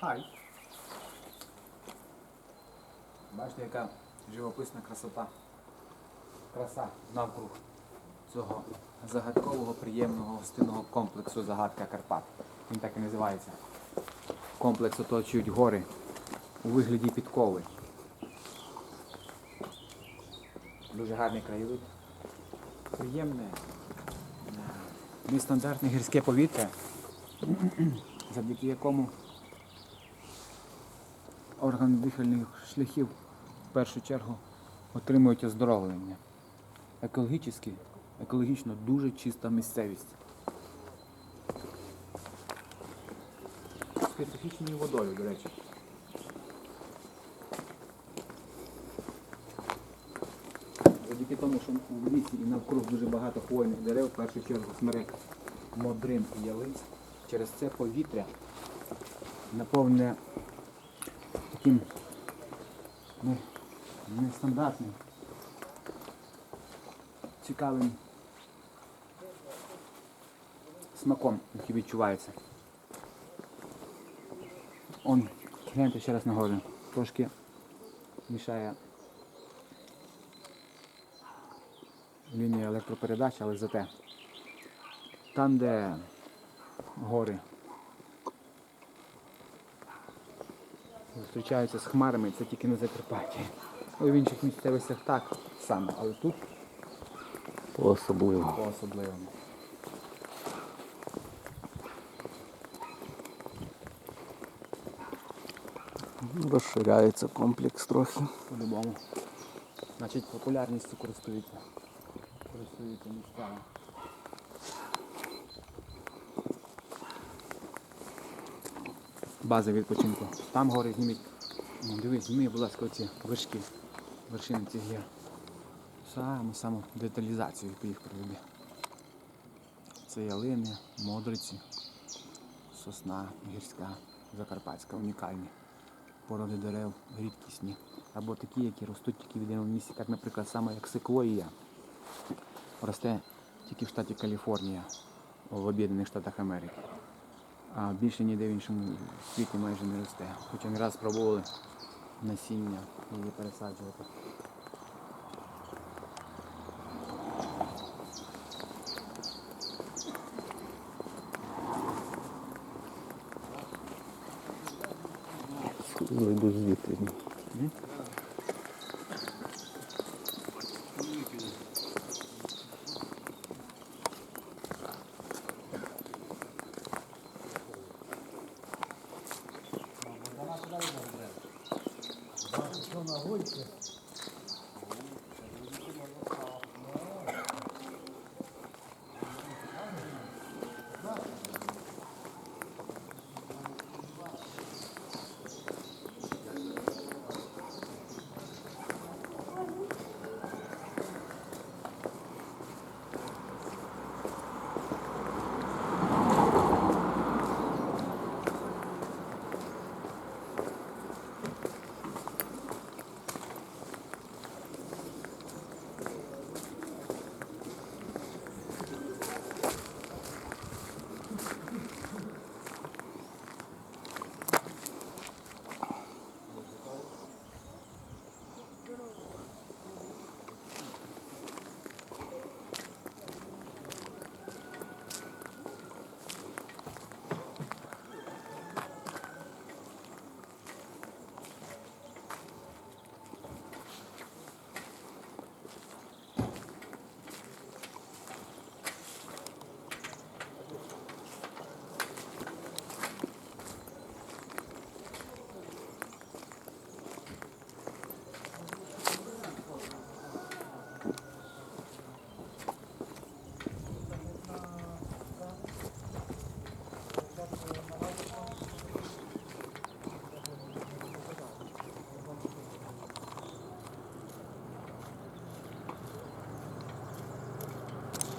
Хай. Бачите, яка живописна красота. Краса навкруг цього загадкового, приємного гостинного комплексу Загадка Карпат. Він так і називається. Комплекс оточують гори у вигляді підкови. Дуже гарний краєвид. Приємне, е, нестандартне гірське повітря, завдяки якому органи дихальних шляхів в першу чергу отримують оздоровлення. Екологічно, екологічно дуже чиста місцевість. Специфічною водою, до речі. Завдяки тому, що в лісі і навкруг дуже багато хвойних дерев, в першу чергу смерек модрин і ялин, через це повітря наповнене таким ну, нестандартним, цікавим смаком, який відчувається. Он, гляньте ще раз нагору. Трошки мішає лінія електропередач, але зате там, де гори зустрічаються з хмарами, це тільки на Закарпатті. Ну, в інших місцевостях так само, але тут Особливо. по-особливому. Розширяється комплекс трохи. По-любому. Значить, популярністю користується. Користується місцями. База відпочинку. Там гори зніміть. Ну, Дивись, зніми, будь ласка, оці вершки, вершини цих гір. Саму саму деталізацію по їх приведи. Це ялини, модриці, сосна гірська, закарпатська, унікальні породи дерев рідкісні. Або такі, які ростуть тільки в єдиному місці, як, наприклад, саме як секвоїя. Росте тільки в штаті Каліфорнія, в Об'єднаних Штатах Америки. А більше ніде в іншому світі майже не росте. Хоча не раз пробували насіння її пересаджувати. Зайду звідти. вона горька.